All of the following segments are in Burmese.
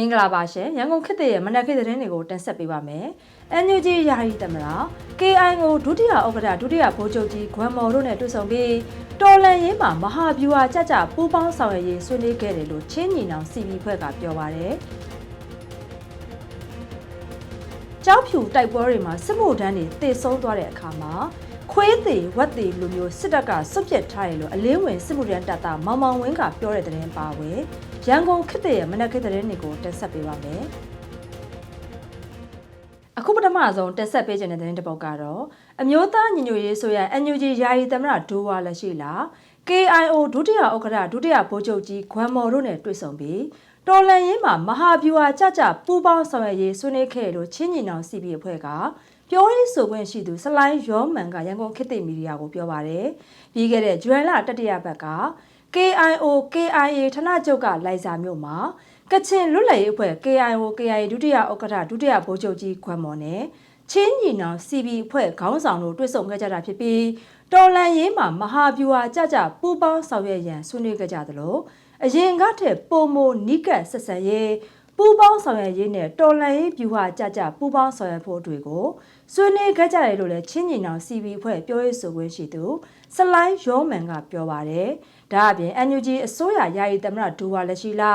မင်္ဂလာပါရှင်ရန်ကုန်ခေတ်ရဲ့မနက်ခေတ်သတင်းတွေကိုတင်ဆက်ပေးပါမယ်။ NUG ယာယီသမရာ KIO ဒုတိယဥက္ကဋ္ဌဒုတိယဗိုလ်ချုပ်ကြီးဂွမ်မော်တို့နဲ့တွေ့ဆုံပြီးတော်လန်ရေးမှာမဟာဗျူဟာကြကြပူးပေါင်းဆောင်ရွက်ရေးဆွေးနွေးခဲ့တယ်လို့ချင်းညီနောင် CB ဖွဲ့ကပြောပါရယ်။ကြောက်ဖြူတိုက်ပွဲတွေမှာစစ်မှုထမ်းတွေတေဆုံးသွားတဲ့အခါမှာခွေးသေးဝက်သေးလိုမျိုးစစ်တပ်ကစွတ်ပစ်ထားတယ်လို့အလင်းဝင်စစ်မှုထမ်းတပ်သားမောင်မောင်ဝင်းကပြောတဲ့သတင်းပါဝယ် ရန်ကုန်ခေတ်ရဲ့မနက်ခေတ်သတင်းတွေကိုတင်ဆက်ပေးပါမယ်အခုပထမဆုံးတက်ဆက်ပေးခြင်းတဲ့သတင်းတစ်ပုဒ်ကတော့အမျိုးသားညီညွတ်ရေးဆိုရ NUG ယာယီသမရဒိုဝါလက်ရှိလာ KIO ဒုတိယဥက္ကဋ္ဌဒုတိယဗိုလ်ချုပ်ကြီးဂွမ်မော်တို့နဲ့တွေ့ဆုံပြီးတော်လန်ရေးမှာမဟာဗျူဟာကြကြပူးပေါင်းဆောင်ရွက်ရေးဆွေးနွေးခဲ့လို့ချင်းညီနောင်စီပီအဖွဲ့ကပြောရေးဆိုခွင့်ရှိသူဆလိုင်းရောမန်ကရန်ကုန်ခေတ်သစ်မီဒီယာကိုပြောပါတယ်ပြီးခဲ့တဲ့ဇွန်လတတိယပတ်က KIO KIA ဌာနချုပ်ကလိုက်စာမြို့မှာကချင်လွတ်လပ်ရေးအဖွဲ့ KIO KIA ဒုတိယဥက္ကဋ္ဌဒုတိယဗိုလ်ချုပ်ကြီးခွမ်မော်နဲ့ချင်းညီနောင် CB အဖွဲ့ခေါင်းဆောင်တို့တွေ့ဆုံခဲ့ကြတာဖြစ်ပြီးတော်လန်ရေးမှာမဟာဗျူဟာကြကြပူးပေါင်းဆောင်ရွက်ရန်ဆွေးနွေးခဲ့ကြသလိုအရင်ကထက်ပုံမနီးကပ်ဆက်ဆံရေးပူးပေါင်းဆောင်ရွက်ရေးနဲ့တော်လန်ရေးဗျူဟာကြကြပူးပေါင်းဆောင်ရွက်ဖို့တွေကိုဆွေးနွေးခဲ့ကြတယ်လို့လည်းချင်းညီနောင် CB အဖွဲ့ပြောရေးဆိုခွင့်ရှိသူဆလိုင်းရောမန်ကပြောပါတယ်။ ဒါအပြင် NUG အစိုးရယာယီသမရဒူဝါလက်ရှိလာ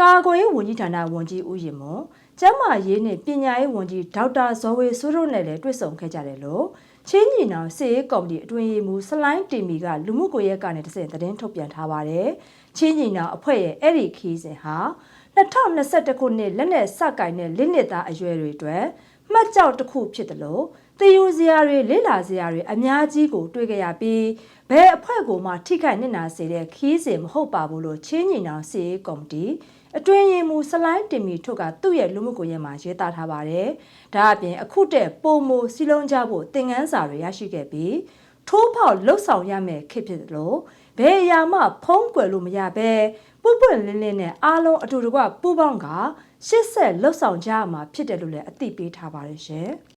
ကာကွယ်ရေးဝန်ကြီးဌာနဝန်ကြီးဦးရင်မွန်ကျန်းမာရေးနဲ့ပညာရေးဝန်ကြီးဒေါက်တာဇော်ဝေစိုးတို့နဲ့လည်းတွေ့ဆုံခဲ့ကြတယ်လို့ချင်းညီနောင်စစ်ရေးကော်မတီအတွင်းရေးမှူးဆလိုင်းတီမီကလူမှုကွန်ရက်ကနေတဆင့်သတင်းထုတ်ပြန်ထားပါတယ်။ချင်းညီနောင်အဖွဲ့ရဲ့အဲ့ဒီခီးစဉ်ဟာ2021ခုနှစ်လက်နက်စကင်တဲ့လက်နက်သားအရွယ်တွေအတွက်မှတ်ကြောက်တစ်ခုဖြစ်တယ်လို့တည်ယူစရာတွေလေ့လာစရာတွေအများကြီးကိုတွေ့ကြရပြီး ဘယ်အဖွဲ့ကိုမှထိခိုက်နစ်နာစေတဲ့ခီးစဉ်မဟုတ်ပါဘူးလို့ချင်းညီနောင်စီရေးကော်မတီအတွင်းရင်မူဆလိုင်းတင်မီထုတ်ကသူ့ရဲ့လူမှုကွန်ရက်မှာရေးသားထားပါတယ်။ဒါအပြင်အခုတဲ့ပုံမိုစီလုံးကြဖို့သင်ခန်းစာတွေရရှိခဲ့ပြီးထိုးဖောက်လှုပ်ဆောင်ရမယ်ခေဖြစ်တယ်လို့ဘယ်အရာမှဖုံးကွယ်လို့မရဘဲပွပွလင်းလင်းနဲ့အားလုံးအတူတကွပူပေါင်းကရှစ်ဆက်လှုပ်ဆောင်ကြရမှာဖြစ်တယ်လို့လည်းအသိပေးထားပါတယ်ရှင်။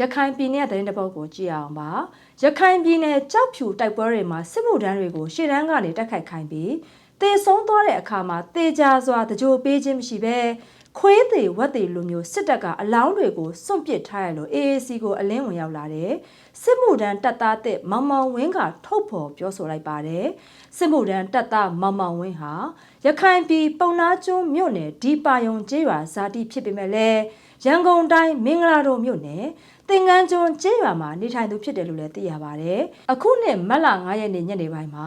ရခိုင်ပြည်နယ်တဲ့တဲ့ပုတ်ကိုကြည့်အောင်ပါရခိုင်ပြည်နယ်ကြောက်ဖြူတိုက်ပွဲတွေမှာစစ်မှုထမ်းတွေကိုရှေ့တန်းကနေတက်ခိုက်ခိုင်းပြီးတေဆုံးသွားတဲ့အခါမှာတေကြစွာတကြိုပေးခြင်းမရှိဘဲခွေးသေးဝက်သေးလိုမျိုးစစ်တပ်ကအလောင်းတွေကိုစွန့်ပစ်ထားရလို့ AAC ကိုအလင်းဝင်ရောက်လာတယ်စစ်မှုထမ်းတပ်သားတဲ့မောင်မောင်ဝင်းကထုတ်ဖော်ပြောဆိုလိုက်ပါတယ်စစ်မှုထမ်းတပ်သားမောင်မောင်ဝင်းဟာရခိုင်ပြည်ပုံနာကျွန်းမြို့နယ်ဒီပါယုံကျေးရွာဇာတိဖြစ်ပေမဲ့လည်းရန်ကုန်တိုင်းမင်္ဂလာတော်မြို့နယ် သင်္ကန်းကျွန်းကျေးရွာမှာနေထိုင်သူဖြစ်တယ်လို့လည်းသိရပါတယ်။အခုနှစ်မတ်လ9ရက်နေ့ညနေပိုင်းမှာ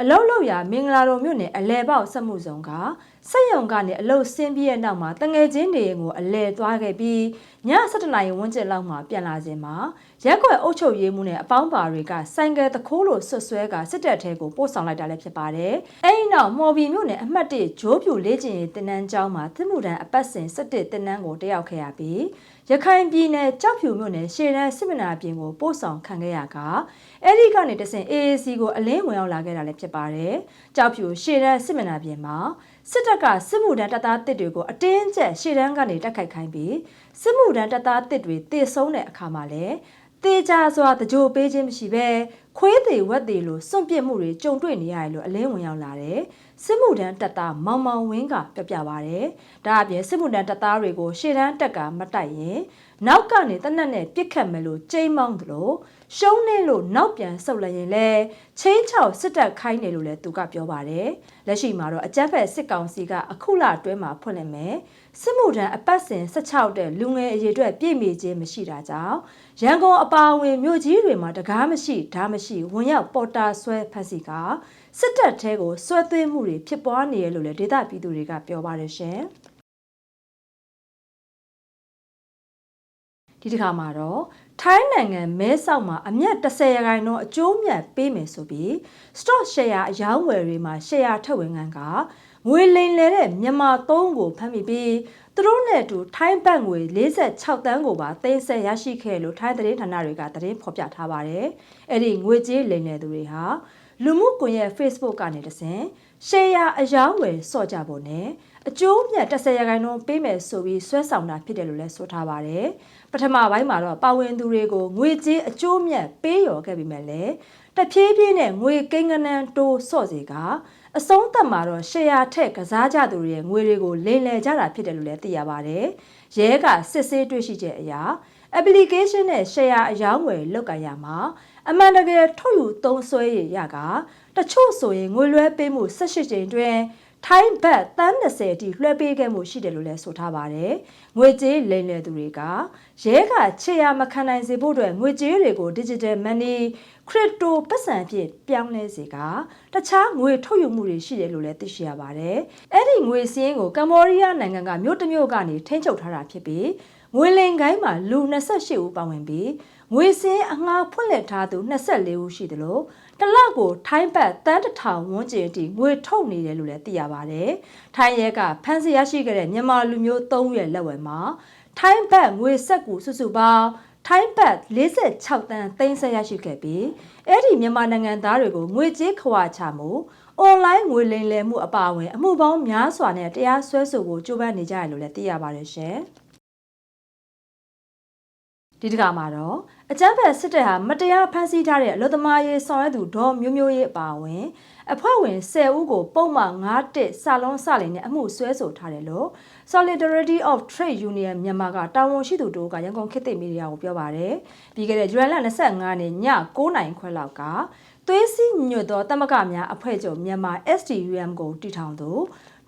အလောက်လောက်ရမင်္ဂလာတော်မြို့နယ်အလဲပေါက်စက်မှုဆောင်ကစက်ရုံကနေအလုတ်ဆင်းပြီးတဲ့နောက်မှာတငယ်ချင်းတွေကိုအလဲသွားခဲ့ပြီးည7:00နာရီဝန်းကျင်လောက်မှာပြန်လာစဉ်မှာရက်ွက်အုပ်ချုပ်ရေးမှုနဲ့အပေါင်းပါတွေကဆိုင်ကယ်တခိုးလိုဆွဆွဲကစစ်တပ်ထဲကိုပို့ဆောင်လိုက်တာလည်းဖြစ်ပါတယ်။အဲဒီနောက်မော်ဘီမြို့နယ်အမှတ်1ဂျိုးပြူလေးကျင်ရေးတင်နန်းကျောင်းမှာသစ်မှုတန်းအပတ်စဉ်17တင်နန်းကိုတက်ရောက်ခဲ့ရပြီး ရခိုင်ပြည်နယ်ကြောက်ဖြူမြို့နယ်ရှေ့တန်းစစ်မနာပြင်ကိုပို့ဆောင်ခံခဲ့ရကအဲ့ဒီကနေတဆင့် AAC ကိုအလင်းဝင်ရောက်လာခဲ့တာလည်းဖြစ်ပါတယ်။ကြောက်ဖြူရှေ့တန်းစစ်မနာပြင်မှာစစ်တပ်ကစစ်မှုထမ်းတပ်သားတစ်တွေကိုအတင်းကျပ်ရှေ့တန်းကနေတက်ခိုက်ခိုင်းပြီးစစ်မှုထမ်းတပ်သားတစ်တွေတည်ဆုံးတဲ့အခါမှာလည်းတေချာစွာတကြိုပေးခြင်းမရှိဘဲခွေးသေးဝက်သေးလိုစွန့်ပစ်မှုတွေကြုံတွေ့နေရတယ်လို့အလင်းဝင်ရောက်လာတယ် စစ်မှုထမ်းတပ်သားမောင်မောင်ဝင်းကပြပြပါရတယ်ဒါအပြင်စစ်မှုထမ်းတပ်သားတွေကိုရှေ့တန်းတက်ကမတိုက်ရင်နောက်ကနေတနက်နဲ့ပြစ်ခတ်မယ်လို့ကြိမ်းမောင်းသလိုရှုံးနေလို့နောက်ပြန်ဆုတ်လိုက်ရင်လဲချင်းချောက်စစ်တပ်ခိုင်းတယ်လို့လည်းသူကပြောပါတယ်လက်ရှိမှာတော့အကြမ်းဖက်စစ်ကောင်စီကအခုလအတွင်းမှာဖွင့်လှစ်မယ် စစ်မှုထမ်းအပတ်စဉ်16တဲ့လူငယ်အရေးအတွက်ပြည့်မီခြင်းမရှိတာကြောင့်ရန်ကုန်အပါအဝင်မြို့ကြီးတွေမှာတကားမရှိဓာမရှိဝင်ရောက်ပေါ်တာဆွဲဖက်စီကစစ်တပ်ထဲကိုဆွဲသွင်းမှုတွေဖြစ်ပွားနေရလို့လည်းဒေသပြည်သူတွေကပြောပါတယ်ရှင်ဒီတစ်ခါမှာတော့ထိုင်းနိုင်ငံမဲဆောက်မှာအမျက်30ရာခိုင်နှုန်းအကျိုးမြတ်ပေးမယ်ဆိုပြီး stock share အယောင်းဝယ်တွေမှာ share ထုတ်ဝင်ခံက ငွေလိမ်လဲတဲ့မြန်မာသုံးကိုဖမ်းမိပြီးသူတို့နဲ့အတူထိုင်းဘတ်ငွေ46တန်းကိုပါသိမ်းဆက်ရရှိခဲ့လို့ထိုင်းသတင်းဌာနတွေကသတင်းဖော်ပြထားပါတယ်။အဲ့ဒီငွေကြေးလိမ်လည်သူတွေဟာလူမှုကွန်ရက် Facebook ကနေတဆင့်ရှယ်ယာအယောင်းဝယ်စော့ကြဖို့နဲ့အကျိုးမြတ်30ရာခိုင်နှုန်းပေးမယ်ဆိုပြီးဆွဲဆောင်တာဖြစ်တယ်လို့လည်းဆိုထားပါတယ်ပထမပိုင်းမှာတော့ပါဝင်သူတွေကိုငွေကြေးအကျိုးမြတ်ပေးရော်ခဲ့ပြီးမှလည်းတဖြည်းဖြည်းနဲ့ငွေကိန်းကနန်းတိုးစော့စီက အဆုံးသက်မှာတော့ရှယ်ယာထက်ကစားကြသူတွေရဲ့ငွေတွေကိုလိမ်လည်ကြတာဖြစ်တယ်လို့လည်းသိရပါတယ်ရဲကစစ်ဆေးတွေ့ရှိချက်အရာ application နဲ့ share အယောင်းဝယ်လုပ်ကြရမှာအမှန်တကယ်ထုတ်ယူသုံးစွဲရရကတချို့ဆိုရင်ငွေလွှဲပေးမှု18ကြိမ်တွင် ထိုင်းဘတ်တန်း30အထိလွှဲပေးခဲ့မှုရှိတယ်လို့လည်းဆိုထားပါတယ်။ငွေကြေးလိမ်လည်သူတွေကရဲကခြေရမခံနိုင်စေဖို့အတွက်ငွေကြေးတွေကို digital money crypto ပတ်စံဖြစ်ပြောင်းလဲစေကတခြားငွေထုတ်ယူမှုတွေရှိတယ်လို့လည်းသိရှိရပါတယ်။အဲ့ဒီငွေစင်းကိုကမ္ဘောဒီးယားနိုင်ငံကမြို့တစ်မြို့ကနေထိန်းချုပ်ထားတာဖြစ်ပြီးငွေလင်ကိုင်းမှာလူ28ဦးပါဝင်ပြီး ငွေစင်းအငှားဖွင့်လှစ်ထားသူ24ဦးရှိသလိုတလကိုထိုင်းဘတ်တန်းတစ်ထောင်ဝန်းကျင်အထိငွေထုတ်နေတယ်လို့လည်းသိရပါတယ်။ထိုင်းရဲကဖမ်းဆီးရရှိခဲ့တဲ့မြန်မာလူမျိုး3ဦးရဲ့လက်ဝယ်မှာထိုင်းဘတ်ငွေဆက်ကူစုစုပေါင်းထိုင်းဘတ်46တန်းသိမ်းဆည်းရရှိခဲ့ပြီးအဲ့ဒီမြန်မာနိုင်ငံသားတွေကိုငွေကြေးခွာချမှုအွန်လိုင်းငွေလိမ်လည်မှုအပါအဝင်အမှုပေါင်းများစွာနဲ့တရားစွဲဆိုဖို့ကြိုးပမ်းနေကြရလို့လည်းသိရပါတယ်ရှင်။ဒီတကမှာတော့ အကြမ်းဖက်စစ်တပ်ဟာမတရားဖမ်းဆီးထားတဲ့အလို့သမားရေးဆောင်ရွက်သူဒေါ်မျိုးမျိုးရေးအပါအဝင် အဖွဲ့ဝင်10ဦးကိုပုံမှန်9-1စာလုံးစလင်နဲ့အမှုဆွဲဆိုထားတယ်လို့ Solidarity of Trade Union မြန်မာကတာဝန်ရှိသူတို့ကရန်ကုန်ခေတ်သစ်မီဒီယာကိုပြောပါတယ်။ပြီးခဲ့တဲ့ဇူလိုင်လ25ရက်နေ့ည9:00နာရီခွဲလောက်ကသွေးစည်းညွတ်သောတမကများအဖွဲ့ချုပ်မြန်မာ STUM ကိုတည်ထောင်သူ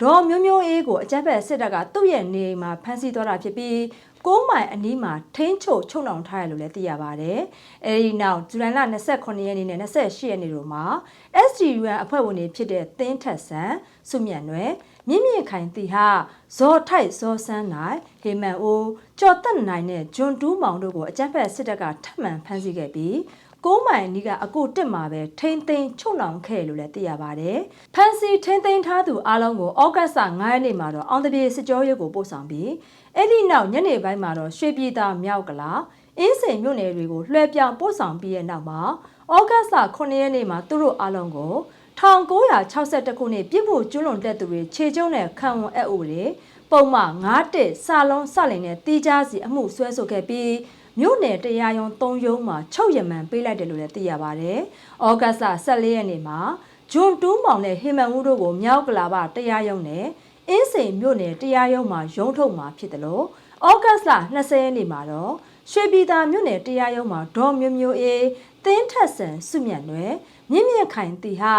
ဒေါ်မျိုးမျိုးအေးကိုအကြမ်းဖက်စစ်တပ်ကသူ့ရဲ့နေအိမ်မှာဖမ်းဆီးသွားတာဖြစ်ပြီး 6မိုင်အနီးမှာထိန်းချုပ်ချုပ်နှောင်ထားရလို့လည်းသိရပါတယ်။အဲဒီနောက်ဇူလိုင်လ28ရက်နေ့နဲ့28ရက်နေ့တို့မှာ SDUN အဖွဲ့ဝင်တွေဖြစ်တဲ့သင်းထက်ဆန်စုမြတ်နွယ်မြင့်မြင့်ခိုင်တီဟာဇော်ထိုက်ဇော်ဆန်းနိုင်ဟေမန်အိုးကျော်တက်နိုင်နဲ့ဂျွန်တူးမောင်တို့ကိုအကြမ်းဖက်စစ်တပ်ကထပ်မံဖမ်းဆီးခဲ့ပြီး ကိုးမိုင်နီးကအကိုတက်မှာပဲထိမ့်သိမ်းချုပ်လောင်ခဲ့လို့လည်းသိရပါတယ်။ဖန်စီထိမ့်သိမ်းထားသူအားလုံးကိုဩဂတ်စ်9ရက်နေ့မှာတော့အောင်တပြေစစ်ကြောရေးကိုပို့ဆောင်ပြီးအဲ့ဒီနောက်ညနေပိုင်းမှာတော့ရွှေပြည်သာမြောက်ကလာအင်းစိန်မြို့နယ်တွေကိုလွှဲပြောင်းပို့ဆောင်ပြီးတဲ့နောက်မှာဩဂတ်စ်9ရက်နေ့မှာသူတို့အားလုံးကို1962ခုနှစ်ပြည်မှုကျွလွန်တက်သူတွေခြေကျုံနဲ့ခံဝန်အပ်ဥပဒေပုံမှန်9တက်စာလုံးစလင်နဲ့တီးခြားစီအမှုဆွဲဆိုခဲ့ပြီး မြို့နယ်တရားရုံး၃ရုံးမှာချုပ်ရမန်ပေးလိုက်တယ်လို့လည်းသိရပါဗျ။ဩဂတ်စ်14ရက်နေ့မှာဂျွန်တူးမောင်နဲ့ဟေမန်ဦးတို့ကိုမြောက်ကလာပတရားရုံးနဲ့အင်းစိန်မြို့နယ်တရားရုံးမှာရုံးထုတ်မှာဖြစ်တယ်လို့ဩဂတ်စ်လ20ရက်နေ့မှာတော့ရွှေပြည်သာမြို့နယ်တရားရုံးမှာဒေါ်မျိုးမျိုးအေးသင်းထက်ဆန်စုမြတ်နွယ်မြင့်မြင့်ခိုင်တီဟာ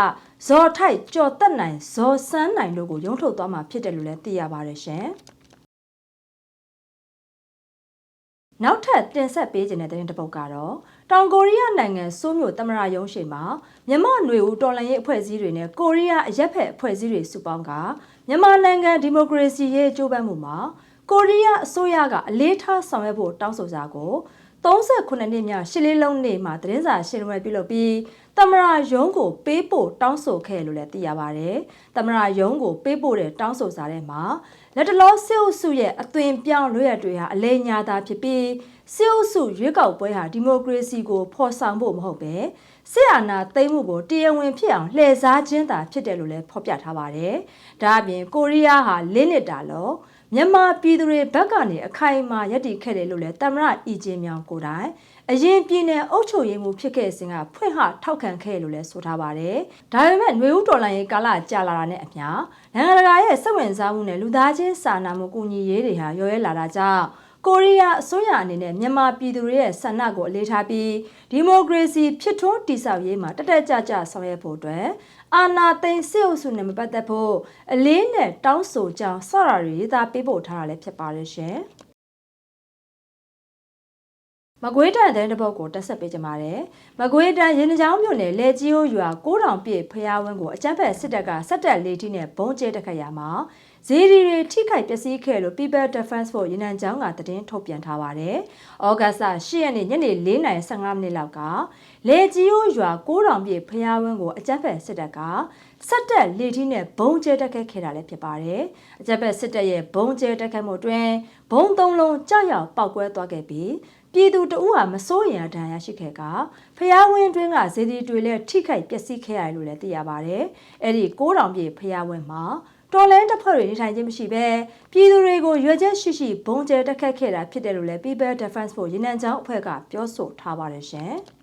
ဇော်ထိုက်ကြော်တက်နိုင်ဇော်စန်းနိုင်တို့ကိုရုံးထုတ်သွားမှာဖြစ်တယ်လို့လည်းသိရပါတယ်ရှင်။ နောက်ထပ်တင်ဆက်ပေးခြင်းတဲ့တဲ့တစ်ပုဒ်ကတော့တောင်ကိုရီးယားနိုင်ငံစိုးမြို့တမရယုံရှိမှာမြမနွေဦးတော်လှန်ရေးအဖွဲ့အစည်းတွေနဲ့ကိုရီးယားအရက်ဖက်အဖွဲ့အစည်းတွေစုပေါင်းကမြန်မာနိုင်ငံဒီမိုကရေစီရေးကြိုးပမ်းမှုမှာကိုရီးယားအစိုးရကအလေးထားဆောင်ရွက်ဖို့တောင်းဆိုစာကို38နှစ်မြောက်ရှစ်လေးလုံးနေ့မှာသတင်းစာရှင်းလင်းပွဲပြုလုပ်ပြီး တမရယုံကိုပေးပို့တောင်းဆိုခဲ့လို့လည်းသိရပါတယ်။တမရယုံကိုပေးပို့တဲ့တောင်းဆိုစာထဲမှာလက်တလောစစ်အုပ်စုရဲ့အသွင်ပြောင်းလွှဲရတွေဟာအလဲညာတာဖြစ်ပြီးစစ်အုပ်စုရွေးကောက်ပွဲဟာဒီမိုကရေစီကိုဖော်ဆောင်ဖို့မဟုတ်ပဲစစ်အာဏာသိမ်းမှုကိုတရားဝင်ဖြစ်အောင်လှည့်စားခြင်းသာဖြစ်တယ်လို့လည်းဖော်ပြထားပါတယ်။ဒါအပြင်ကိုရီးယားဟာလင်းနစ်တာလို့မြန်မာပြည်သူတွေဘက်ကနေအခိုင်အမာရည်တည်ခဲ့တယ်လို့လည်းတမရအီဂျင်မြောင်ကိုတိုင် အရင်ပြည်နယ်အုပ်ချုပ်ရေးမှုဖြစ်ခဲ့စဉ်ကဖွင့်ဟထောက်ခံခဲ့လို့လည်းဆိုထားပါတယ်။ဒါပေမဲ့ຫນွေဦးတော်လိုင်းရဲ့ကာလကြာလာတာနဲ့အမျှနိုင်ငံတကာရဲ့စိတ်ဝင်စားမှုနဲ့လူသားချင်းစာနာမှုကူညီရေးတွေဟာရောရဲလာတာကြောင့်ကိုရီးယားအစိုးရအနေနဲ့မြန်မာပြည်သူတွေရဲ့ဆန္ဒကိုအလေးထားပြီးဒီမိုကရေစီဖြစ်ထွန်းတည်ဆောက်ရေးမှာတက်တက်ကြကြဆောင်ရွက်ဖို့အတွက်အာဏာသိမ်းစစ်အုပ်စုနဲ့မပတ်သက်ဖို့အလေးနဲ့တောင်းဆိုကြောင်းစရရီရေးသားပေးပို့ထားတာလည်းဖြစ်ပါတယ်ရှင်။ မကွေးတန်တဲ့တပုတ်ကိုတက်ဆက်ပေးကြပါတယ်။မကွေးတန်ရင်းနှချောင်းမြို့နယ်လေကြီးယိုရွာ9000ပြည့်ဖျားဝင်းကိုအကြမ်းဖက်စစ်တပ်ကစက်တက်လေးထိနဲ့ဘုံကျဲတက်ခတ်ရမှာဇီရီတွေထိခိုက်ပျက်စီးခဲ့လို့ People Defense Force ရင်းနှံချောင်းကသတင်းထုတ်ပြန်ထားပါတယ်။ဩဂတ်စ်10ရက်နေ့ညနေ4:15မိနစ်လောက်ကလေကြီးယိုရွာ9000ပြည့်ဖျားဝင်းကိုအကြမ်းဖက်စစ်တပ်ကစက်တက်လေထီးနဲ့ဘုံကျဲတက်ခဲ့ခဲ့တာလည်းဖြစ်ပါတယ်။အကြမ်းဖက်စစ်တပ်ရဲ့ဘုံကျဲတက်ခဲ့မှုအတွင်းဘုံသုံးလုံးကြောက်ရောက်ပောက်ကွဲသွားခဲ့ပြီးတ ပြည်သူတဦးဟာမစိုးရင်ဒဏ်ရာရှိခဲ့ကဖျားဝင်းတွင်းကဇေဒီတွေလည်းထိခိုက်ပျက်စီးခဲ့ရတယ်လို့လည်းသိရပါတယ်။အဲ့ဒီ6000ပြည့်ဖျားဝင်းမှာတော်လန်တစ်ဖွဲ့တွေနေထိုင်ခြင်းမရှိဘဲပြည်သူတွေကိုရွေချက်ရှိရှိဘုံကျဲတက်ခတ်ခဲ့တာဖြစ်တယ်လို့လည်း People Defense Force ရင်းနှံချောင်းအဖွဲ့ကပြောဆိုထားပါတယ်ရှင်။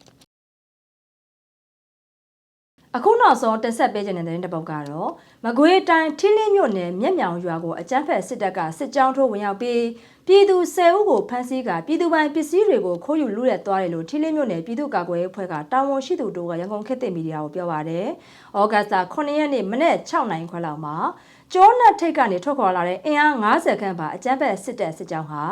အခုနောက်ဆုံးတက်ဆက်ပေးခြင်းတဲ့တဲ့ပုတ်ကတော့မကွေးတိုင်းထင်းလင်းမြို့နယ်မျက်မြောင်ရွာကိုအကြမ်းဖက်စစ်တပ်ကစစ်ကြောင်းထိုးဝင်ရောက်ပြီးပြည်သူ10ဦးကိုဖမ်းဆီးကပြည်သူပိုင်ပစ္စည်းတွေကိုခိုးယူလူရက်သွားတယ်လို့ထင်းလင်းမြို့နယ်ပြည်သူ့ကာကွယ်ရေးအဖွဲ့ကတာဝန်ရှိသူတို့ကရန်ကုန်ခေတ်သစ်မီဒီယာကိုပြောပါတယ်။ဩဂတ်စ်လ9ရက်နေ့မနေ့6နိုင်ခွဲလောက်မှာ ကျောနတ်ထိတ်ကနေထွက်ခွာလာတဲ့အင်အား90ခန့်ပါအကြမ်းဖက်စစ်တပ်စစ်ကြောင်းဟာ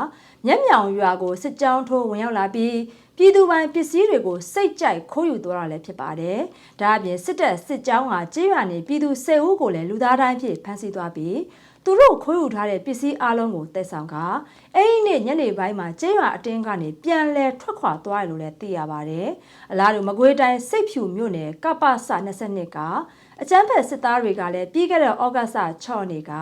မျက်မြောင်ရွာကိုစစ်ကြောင်းထိုးဝင်ရောက်လာပြီးပြည်သူပိုင်ပစ္စည်းတွေကိုစိတ်ကြိုက်ခိုးယူသွားတာလည်းဖြစ်ပါတယ်။ဒါအပြင်စစ်တပ်စစ်ကြောင်းဟာကြေးရွာနေပြည်သူ10ဦးကိုလည်းလူသားတိုင်းဖြစ်ဖမ်းဆီးသွားပြီးသူတို့ခိုးယူထားတဲ့ပစ္စည်းအလုံးကိုတက်ဆောင်ကအဲ့ဒီနေ့ညနေပိုင်းမှာကြေးရွာအတင်းကနေပြန်လဲထွက်ခွာသွားတယ်လို့လည်းသိရပါတယ်။အလားတူမကွေးတိုင်းစိတ်ဖြူမြို့နယ်ကပ္ပစ22က အကြမ်းဖက်စစ်သားတွေကလည်းပြီးခဲ့တဲ့ဩဂတ်စ်6နေ့က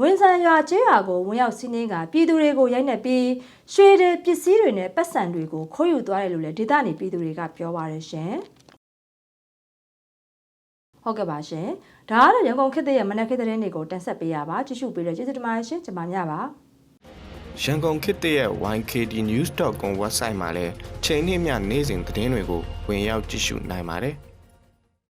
ဝန်ဆန်ရွာကျေးရွာကိုဝင်ရောက်စီးနင်းကပြည်သူတွေကိုရိုက်နှက်ပြီးရွှေတွေပစ္စည်းတွေနဲ့ပတ်စံတွေကိုခိုးယူသွားတယ်လို့လည်းဒေသနေပြည်သူတွေကပြောပါရရှင်ဟုတ်ကဲ့ပါရှင်ဒါကတော့ရန်ကုန်ခေတ်သစ်ရဲ့မနက်ခေတ်သတင်းတွေကိုတင်ဆက်ပေးရပါကြည့်ရှုပေးတဲ့ကျေးဇူးတင်ပါတယ်ရှင်ကျွန်မညပါရန်ကုန်ခေတ်သစ်ရဲ့ YKDnews.com website မှာလည်းချိန်နှင့်မျှနေ့စဉ်သတင်းတွေကိုဝင်ရောက်ကြည့်ရှုနိုင်ပါတယ်။